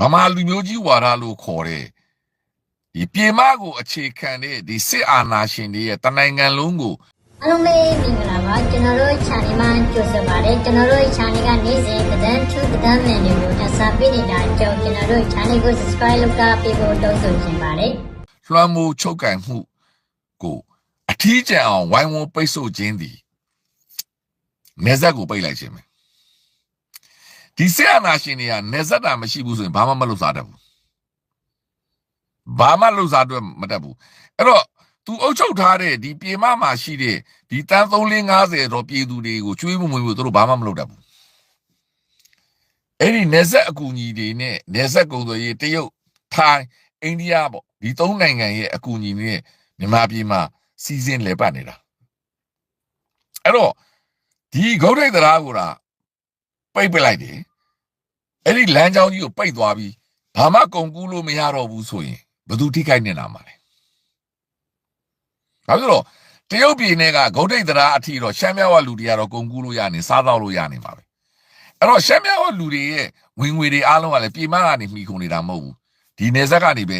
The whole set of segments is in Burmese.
ဗမာလူမျိုးကြီးဝါဒလို့ခေါ်တဲ့ဒီပြေမကိုအခြေခံတဲ့ဒီစစ်အာဏာရှင်တွေရဲ့တနိုင်ငံလုံးကိုအားလုံးပဲမင်္ဂလာပါကျွန်တော်တို့ channel မှာကြိုဆိုပါရစေကျွန်တော်တို့ channel ကနေ့စဉ်သတင်းထူးသတင်းမှန်တွေကိုတင်ဆက်ပေးနေတာကြောင့်ကျွန်တော်တို့ channel ကို subscribe လုပ်တာပေးဖို့တောင်းဆိုချင်ပါတယ်လွှမ်းမိုးချုပ်ကင်မှုကိုအထီးကျန်အောင်ဝိုင်းဝန်းပိတ်ဆို့ခြင်းသည်နေဆက်ကိုပိတ်လိုက်ခြင်းပဲ ဒီစစ်အာဏာရှင်တွေကနေဆက်တာမရှိဘူးဆိုရင်ဘာမှမလုပ်စားတတ်ဘူးဘာမှလုပ်စားတော့မတတ်ဘူးအဲ့တော့သူအုပ်ချုပ်ထားတဲ့ဒီပြေမမှာရှိတဲ့ဒီတန်း350တော့ပြည်သူတွေကိုကျွေးမှုမွေးမှုသူတို့ဘာမှမလုပ်တတ်ဘူးအဲ့ဒီနေဆက်အကူအညီတွေနဲ့နေဆက်ကုံသွေးရေးတရုတ်ထိုင်းအိန္ဒိယပေါ့ဒီသုံးနိုင်ငံရဲ့အကူအညီနဲ့မြန်မာပြည်မှာစီစဉ်လဲပတ်နေတာအဲ့တော့ဒီဂုတ်ထိတ်တရားကိုဒါပိတ်ပစ်လိုက်တယ် အဲ့ဒီလမ်းကြောင်းကြီးကိုပိတ်သွားပြီးဘာမှကုန်ကူးလို့မရတော့ဘူးဆိုရင်ဘယ်သူထိခိုက်နေတာမှာလဲဒါဆိုတော့တရုတ်ပြည်နဲ့ကဂုတ်ထိတ်တရားအထီတော့ရှမ်းမြောက်ဝလူတွေကတော့ကုန်ကူးလို့ရနေစားတော့လို့ရနေမှာပဲအဲ့တော့ရှမ်းမြောက်ဝလူတွေရဲ့ဝင်ငွေတွေအားလုံးကလည်းပြည်မကနေမှီခုနေတာမဟုတ်ဘူးဒီနေဆက်ကနေပဲ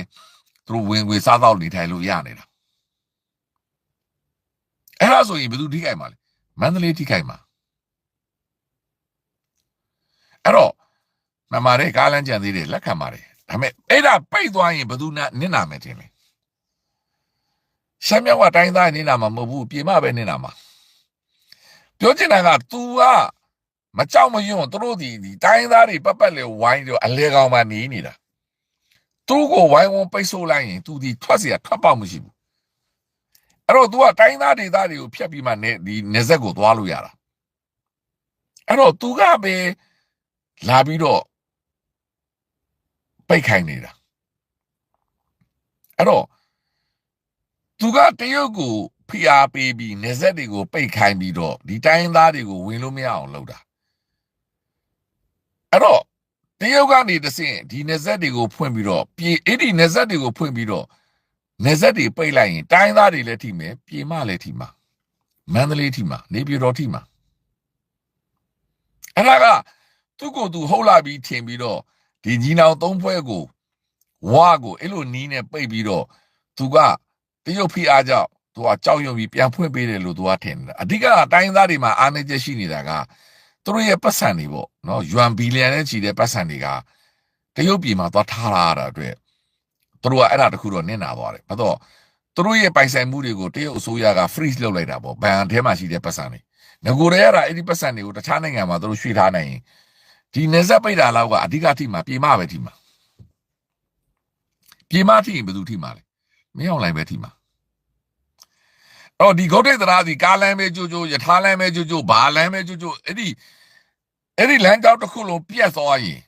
သူတို့ဝင်ငွေစားတော့နေထိုင်လို့ရနေတာအဲ့ဒါဆိုရင်ဘယ်သူထိခိုက်မှာလဲမန္တလေးထိခိုက်မှာအဲ့တော့ မမတဲ့ကားလမ်းကြံသေးတယ်လက်ခံပါတယ်ဒါပေမဲ့အဲ့ဒါပိတ်သွားရင်ဘယ်သူနနစ်နာမယ်တင်လဲရှမ်းမြောက်ကတိုင်းသားနစ်နာမှာမဟုတ်ဘူးပြေမပဲနစ်နာမှာပြောချင်တာက तू ကမကြောက်မရွံ့သူတို့ဒီဒီတိုင်းသားတွေပတ်ပတ်လေဝိုင်းတော့အလဲကောင်မှနေနေတာသူ့ကိုဝိုင်းဝန်းပိတ်ဆို့လိုက်ရင် तू ဒီထွက်เสียထွက်ပေါက်မရှိဘူးအဲ့တော့ तू ကတိုင်းသားဒေသတွေကိုဖျက်ပြီးမှနေဒီနေဆက်ကိုသွားလို့ရတာအဲ့တော့ तू ကပဲလာပြီးတော့ ပိတ်ခိုင်းနေတာအဲ့တော့သူကတရုတ်ကိုဖိအားပေးပြီးနေဆက်တွေကိုပိတ်ခိုင်းပြီးတော့ဒီတိုင်းသားတွေကိုဝင်လို့မရအောင်လုပ်တာအဲ့တော့တရုတ်ကနေတဆင့်ဒီနေဆက်တွေကိုဖွင့်ပြီးတော့ပြေအဲ့ဒီနေဆက်တွေကိုဖွင့်ပြီးတော့နေဆက်တွေပိတ်လိုက်ရင်တိုင်းသားတွေလည်းထိမယ်ပြေမလည်းထိမှာမန္တလေးထိမှာနေပြည်တော်ထိမှာအဲ့ဒါကသူ့ကိုယ်သူဟုတ်လာပြီးထင်ပြီးတော့ ဒီညီနောင်သုံးဖွဲ့ကိုဝါကိုအဲ့လိုနီးနဲ့ပိတ်ပြီးတော့သူကတရုတ်ဖိအားကြောင့်သူကကြောက်ရွံ့ပြီးပြန်ဖွင့်ပေးတယ်လို့သူကထင်တယ်အဓိကအတိုင်းသားတွေမှာအားနေချက်ရှိနေတာကသူတို့ရဲ့ပတ်စံတွေပေါ့နော်ယွမ်ဘီလီယံနဲ့ချီတဲ့ပတ်စံတွေကတရုတ်ပြည်မှာသွားထားလာတာအတွက်သူတို့ကအဲ့ဒါတခုတော့နင့်နာသွားတယ်ဘာတော့သူတို့ရဲ့ပိုင်ဆိုင်မှုတွေကိုတရုတ်အစိုးရက freeze လုပ်လိုက်တာပေါ့ဘဏ်ထဲမှာရှိတဲ့ပတ်စံတွေငကိုရဲရတာအဲ့ဒီပတ်စံတွေကိုတခြားနိုင်ငံမှာသူတို့ရွှေ့ထားနိုင်ရင် ဒီနေဆက်ပိတ်တာလောက်ကအဓိကထိမှာပြေမပဲထိမှာပြေမထိရင်ဘယ်သူထိမှာလဲမင်းအောင်လိုက်ပဲထိမှာအော်ဒီဂုတ်ထိတ်သရာစီကားလမ်းပဲကြိုးကြိုးယထာလမ်းပဲကြိုးကြိုးဘာလမ်းပဲကြိုးကြိုးအဲ့ဒီအဲ့ဒီလမ်းကြောင်းတစ်ခုလုံးပြတ်သွားရင်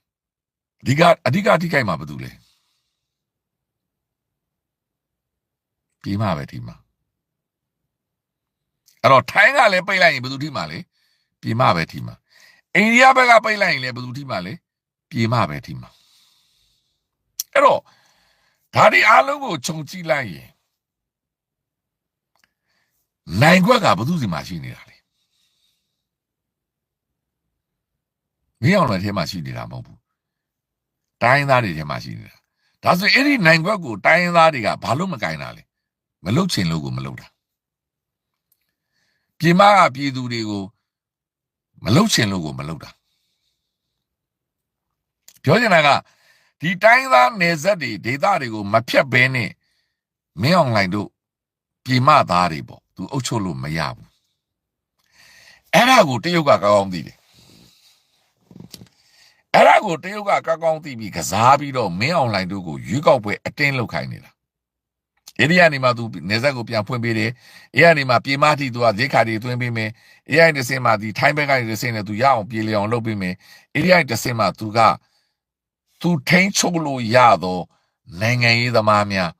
ဒီကအဓိကထိခိုက်မှာဘယ်သူလဲပြေမပဲထိမှာအဲ့တော့ထိုင်းကလည်းပိတ်လိုက်ရင်ဘယ်သူထိမှာလဲပြေမပဲထိမှာ အိန္ဒိယဘက်ကပိတ်လိုက်ရင်လည်းဘယ်သူထိမှာလဲပြေမပဲထိမှာအဲ့တော့ဒါဒီအားလုံးကိုခြုံကြည့်လိုက်ရင်နိုင်ခွက်ကဘယ်သူစီမှာရှိနေတာလဲမင်းအောင်လည်းထဲမှာရှိနေတာမဟုတ်ဘူးတိုင်းသားတွေထဲမှာရှိနေတာဒါဆိုအဲ့ဒီနိုင်ခွက်ကိုတိုင်းသားတွေကဘာလို့မကင်တာလဲမလုတ်ချင်လို့ကိုမလုတ်တာပြေမကပြည်သူတွေကို မလုတ်ချင်လို့ကိုမလုတ်တာပြောချင်တာကဒီတိုင်းသားနယ်ဆက်တွေဒေသတွေကိုမဖြတ်ဘဲနဲ့မင်းအောင်လှိုင်တို့ပြည်မသားတွေပေါ့သူအုပ်ချုပ်လို့မရဘူးအဲ့ဒါကိုတရုတ်ကကောင်းကောင်းသိတယ်အဲ့ဒါကိုတရုတ်ကကောင်းကောင်းသိပြီးကစားပြီးတော့မင်းအောင်လှိုင်တို့ကိုရွေးကောက်ပွဲအတင်းလုပ်ခိုင်းနေတာ အဲ့ဒီကနေမှသူနေဆက်ကိုပြန်ဖွင့်ပေးတယ်အဲ့ဒီကနေမှပြေမတိသူကဈေးခါတွေသွင်းပေးမယ်အဲ့ဒီတစ်စင်းမှဒီထိုင်းဘက်ကနေတစ်စင်းနဲ့သူရအောင်ပြေလျောင်လုပ်ပေးမယ်အဲ့ဒီကနေတစ်စင်းမှသူကသူထိန်းချုပ်လို့ရတော့နိုင်ငံရေးသမားများ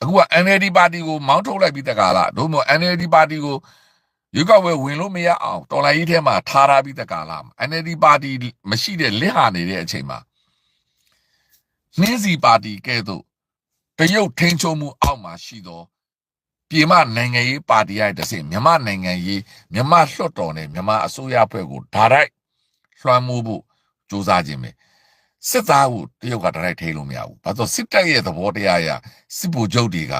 အခုက NLD ပါတီကိုမောင်းထုတ်လိုက်ပြီးတကားလားတို့မို့ NLD ပါတီကိုရွေးကောက်ပွဲဝင်လို့မရအောင်တော်လိုင်းကြီးထဲမှာထားထားပြီးတကားလား NLD ပါတီမရှိတဲ့လစ်ဟာနေတဲ့အချိန်မှာနှင်းစီပါတီကဲ့သို့ တရုတ်ထိန်းချုပ်မှုအောက်မှာရှိသောပြည်မနိုင်ငံရေးပါတီရဲ့တဆင့်မြန်မာနိုင်ငံရေးမြန်မာလွှတ်တော်နဲ့မြန်မာအစိုးရဖွဲ့ကိုဓာတ်ရိုက်လွှမ်းမိုးဖို့စ조사ခြင်းပဲစစ်သားကိုတရုတ်ကတရိုက်ထိလို့မရဘူးဘာလို့စစ်တပ်ရဲ့သဘောတရားအရစစ်ဗိုလ်ချုပ်တွေက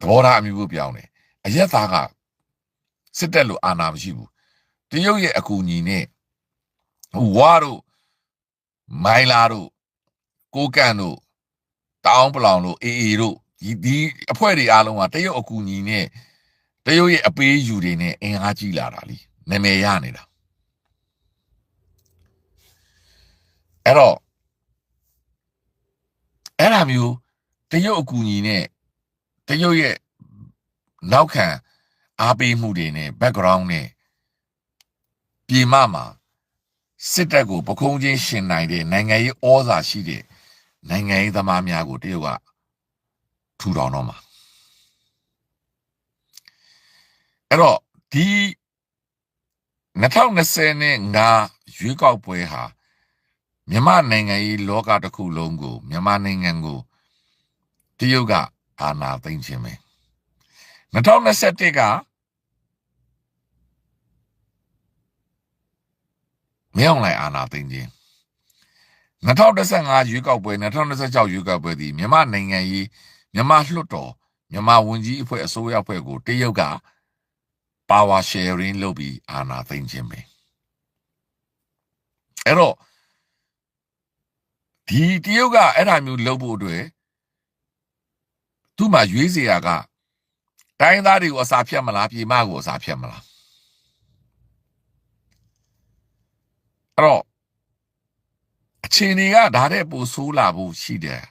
သဘောထားအမျိုးမျိုးပြောင်းတယ်အရက်သားကစစ်တပ်လိုအာဏာမရှိဘူးတရုတ်ရဲ့အကူအညီနဲ့ဟိုဝါတို့မိုင်လာတို့ကိုကန်တို့ တောင်းပလောင်တို့အေအေတို့ဒီဒီအဖွဲ့တွေအားလုံးကတရုတ်အကူအညီနဲ့တရုတ်ရဲ့အပေးယူတွေနဲ့အင်အားကြီးလာတာလीနာမည်ရနေတာအဲ့တော့အဲ့ဒါမျိုးတရုတ်အကူအညီနဲ့တရုတ်ရဲ့နောက်ခံအားပေးမှုတွေနဲ့ background နဲ့ပြည်မမှာစစ်တပ်ကိုပခုံးချင်းရှင်နိုင်တဲ့နိုင်ငံရေးဩဇာရှိတဲ့ နိုင်ငံရေးသမားများကိုတရုတ်ကထူထောင်တော့မှာအဲ့တော့ဒီ2025ရွေးကောက်ပွဲဟာမြန်မာနိုင်ငံရေးလောကတစ်ခုလုံးကိုမြန်မာနိုင်ငံကိုတရုတ်ကအာဏာသိမ်းခြင်းပဲ2021ကမြောင်းလိုက်အာဏာသိမ်းခြင်း 2015ရွေးကောက်ပွဲ2026ရွေးကောက်ပွဲဒီမြန်မာနိုင်ငံရေးမြန်မာလွှတ်တော်မြန်မာဝန်ကြီးအဖွဲ့အစိုးရအဖွဲ့ကိုတရုတ်က power sharing လုပ်ပြီးအာဏာသိမ်းခြင်းပဲအဲ့တော့ဒီတရုတ်ကအဲ့ဒါမျိုးလုပ်ဖို့အတွက်သူ့မှာရွေးစရာကတိုင်းသားတွေကိုအစာဖြတ်မလားပြည်မကိုအစာဖြတ်မလားအဲ့တော့ အချိန်တွေကဒါတဲ့ပိုဆိုးလာဖို့ရှိတယ်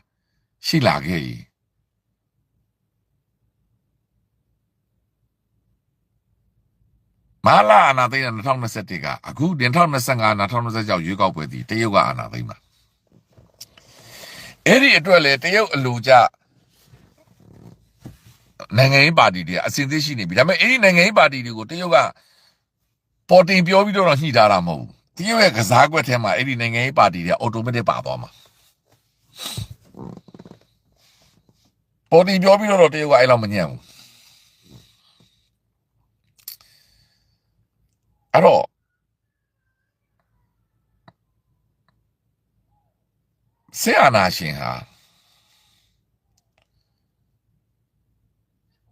ရှိလာခဲ့ရင်မလာအာနာသိန်း2021ကအခု2025 2026ရွေးကောက်ပွဲဒီတရုတ်ကအာနာသိန်းမှာအဲ့ဒီအတွက်လေတရုတ်အလိုကြနိုင်ငံရေးပါတီတွေအစဉ်သစ်ရှိနေပြီဒါပေမဲ့အဲ့ဒီနိုင်ငံရေးပါတီတွေကိုတရုတ်ကပေါ်တင်ပြောပြီးတော့ညှိထားတာမဟုတ်ဘူး တရုတ်ရဲ့ကစားကွက်ထဲမှာအဲ့ဒီနိုင်ငံရေးပါတီတွေအော်တိုမက်ပါသွားမှာပေါ်တင်ပြောပြီးတော့တရုတ်ကအဲ့လောက်မညံ့ဘူးအဲ့တော့ဆေးအာနာရှင်ဟာ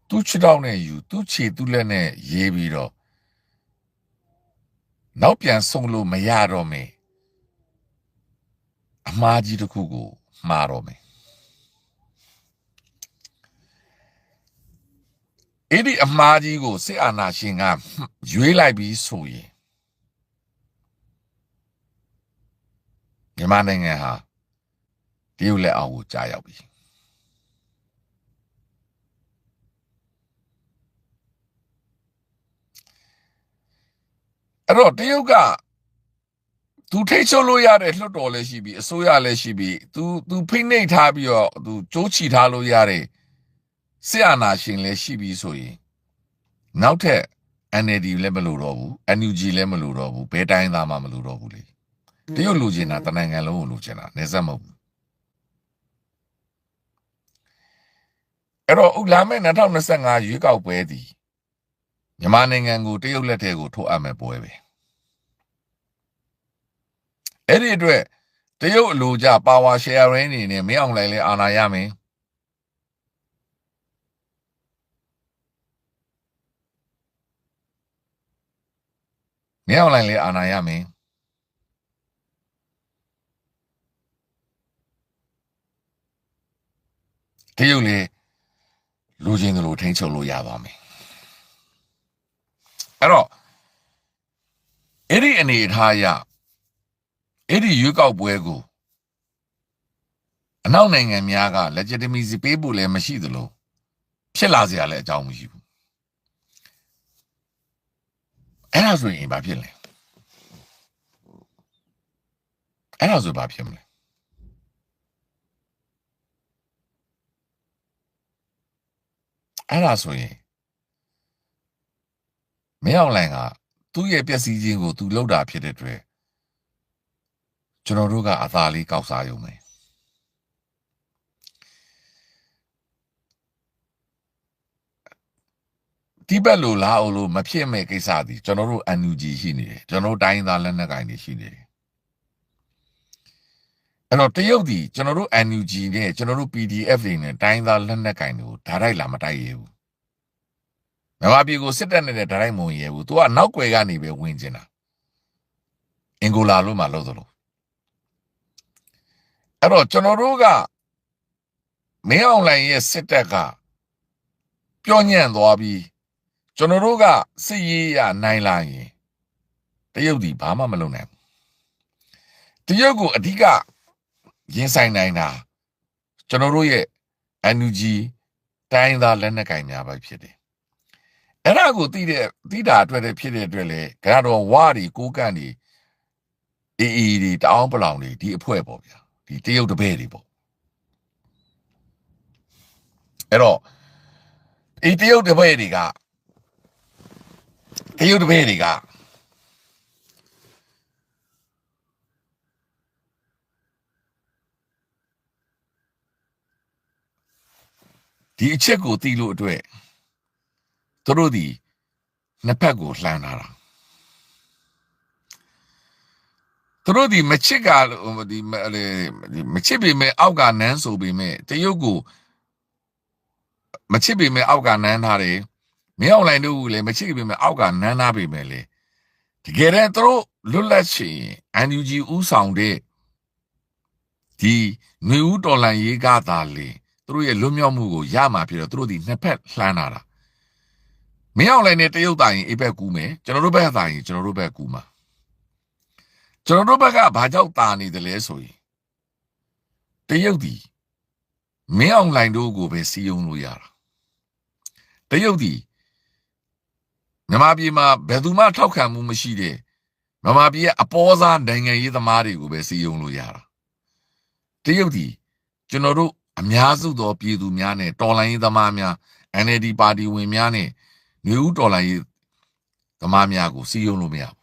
သူ့ခြေထောက်နဲ့ယူသူ့ခြေသူ့လက်နဲ့ရေးပြီးတော့ နောက်ပြန်ဆုံးလို့မရတော့မယ်အမှားကြီးတစ်ခုကိုမှားတော့မယ်အဲ့ဒီအမှားကြီးကိုစစ်အာဏာရှင်ကရွေးလိုက်ပြီးဆိုရင်မြန်မာနိုင်ငံဟာတရုတ်လက်အောက်ကိုကြာရောက်ပြီ အဲ့တော့တရုတ်ကသူထိတ်ချုပ်လို့ရတဲ့လွှတ်တော်လည်းရှိပြီအစိုးရလည်းရှိပြီသူသူဖိနှိပ်ထားပြီးတော့သူကြိုးချီထားလို့ရတဲ့ဆရာနာရှင်လည်းရှိပြီဆိုရင်နောက်ထပ် NLD လည်းမလို့တော့ဘူး NUG လည်းမလို့တော့ဘူးဘယ်တိုင်းသားမှမလို့တော့ဘူးလေတရုတ်လူချင်တာတနိုင်ငံလုံးကိုလူချင်တာနေစက်မဟုတ်ဘူးအဲ့တော့ဥလာမဲ့2025ရွေးကောက်ပွဲသည်မြန်မာနိုင်ငံကိုတရုတ်လက်ထဲကိုထိုးအပ်မဲ့ပွဲပဲ အဲ့ဒီအတွက်တရုတ်အလိုကြ power sharing နေနဲ့မင်းအောင်လှိုင်လဲအာဏာရမယ်မင်းအောင်လှိုင်လဲအာဏာရမယ်တရုတ်လေလူချင်းတို့လိုထိန်းချုပ်လို့ရပါမယ်အဲ့တော့အဲ့ဒီအနေအထားအရ အဲ့ဒီရွေးကောက်ပွဲကိုအနောက်နိုင်ငံများက legitimacy ပေးဖို့လည်းမရှိသလိုဖြစ်လာစရာလည်းအကြောင်းမရှိဘူးအဲ့ဒါဆိုရင်ဘာဖြစ်လဲအဲ့ဒါဆိုဘာဖြစ်မလဲအဲ့ဒါဆိုရင်မင်းအောင်လိုင်ကသူ့ရဲ့ပျက်စီးခြင်းကိုသူလုပ်တာဖြစ်တဲ့အတွက် ကျွန်တော်တို့ကအသာလေးကောက်စားရုံပဲဒီဘက်လိုလာအောင်လို့မဖြစ်မဲ့ကိစ္စသည်ကျွန်တော်တို့ NUG ရှိနေတယ်ကျွန်တော်တို့တိုင်းသားလက်နက်ကိုင်တွေရှိနေတယ်အဲ့တော့တရုတ်ဒီကျွန်တော်တို့ NUG နဲ့ကျွန်တော်တို့ PDF တွေနဲ့တိုင်းသားလက်နက်ကင်တွေကိုဓာတ်လိုက်လာမတိုက်ရဘူးမြန်မာပြည်ကိုစစ်တပ်နဲ့ဓာတ်လိုက်မဝင်ရဘူး तू ကနောက်ွယ်ကနေပဲဝင်ကျင်တာအင်ဂိုလာလို့မှလို့သလို အဲ့တော့ကျွန်တော်တို့ကမင်းအောင်လှိုင်ရဲ့စစ်တပ်ကပြောညံ့သွားပြီးကျွန်တော်တို့ကစစ်ရေးရနိုင်လာရင်တရုတ်ဒီဘာမှမလုပ်နိုင်ဘူးတရုတ်ကိုအဓိကရင်ဆိုင်နိုင်တာကျွန်တော်တို့ရဲ့ NUG တိုင်းသားလက်နက်ကင်များပဲဖြစ်တယ်အဲ့ဒါကိုသိတဲ့သိတာအတွက်လည်းဖြစ်တဲ့အတွက်လေကတော့ဝါဒီကိုကန့်ဒီအေးအေးဒီတအောင်ပလောင်ဒီဒီအဖွဲပေါ့ဗျာ ဒီတရုတ်တပည့်တွေပေါ့အဲ့တော့အေးတရုတ်တပည့်တွေကတရုတ်တပည့်တွေကဒီအချက်ကိုသိလို့အတွက်သူတို့ဒီနှစ်ဖက်ကိုလှမ်းလာတာ သူတို့ဒီမချစ်ကဒီမလေဒီမချစ်ပေမဲ့အောက်ကနန်းဆိုပေမဲ့တရုတ်ကိုမချစ်ပေမဲ့အောက်ကနန်းထားတယ်မင်းအောင်လိုင်းတို့ကလည်းမချစ်ပေမဲ့အောက်ကနန်းထားပေမဲ့လေတကယ်တမ်းသူတို့လွတ်လပ်ချင် NUG ဥဆောင်တဲ့ဒီငွေဦးတော်လန်ရေးကသာလေသူတို့ရဲ့လွတ်မြောက်မှုကိုရမှာဖြစ်တော့သူတို့ဒီနှစ်ဖက်လှမ်းလာတာမင်းအောင်လိုင်းနဲ့တရုတ်တိုင်အိဘက်ကူးမယ်ကျွန်တော်တို့ဘက်ကတိုင်ကျွန်တော်တို့ဘက်ကူးမှာ ကျွန်တော်တို့ဘက်ကဘာကြောင့်တာနေတယ်လဲဆိုရင်တရုတ်ဒီမင်းအောင်လိုင်းတို့ကိုပဲစီယုံလို့ရတာတရုတ်ဒီမြန်မာပြည်မှာဘယ်သူမှထောက်ခံမှုမရှိတဲ့မြန်မာပြည်ရဲ့အပေါ်စားနိုင်ငံရေးသမားတွေကိုပဲစီယုံလို့ရတာတရုတ်ဒီကျွန်တော်တို့အများစုသောပြည်သူများနဲ့တော်လိုင်းရေးသမားများ NLD ပါတီဝင်များနဲ့မျိုးဦးတော်လိုင်းရေးသမားများကိုစီယုံလို့မရဘူး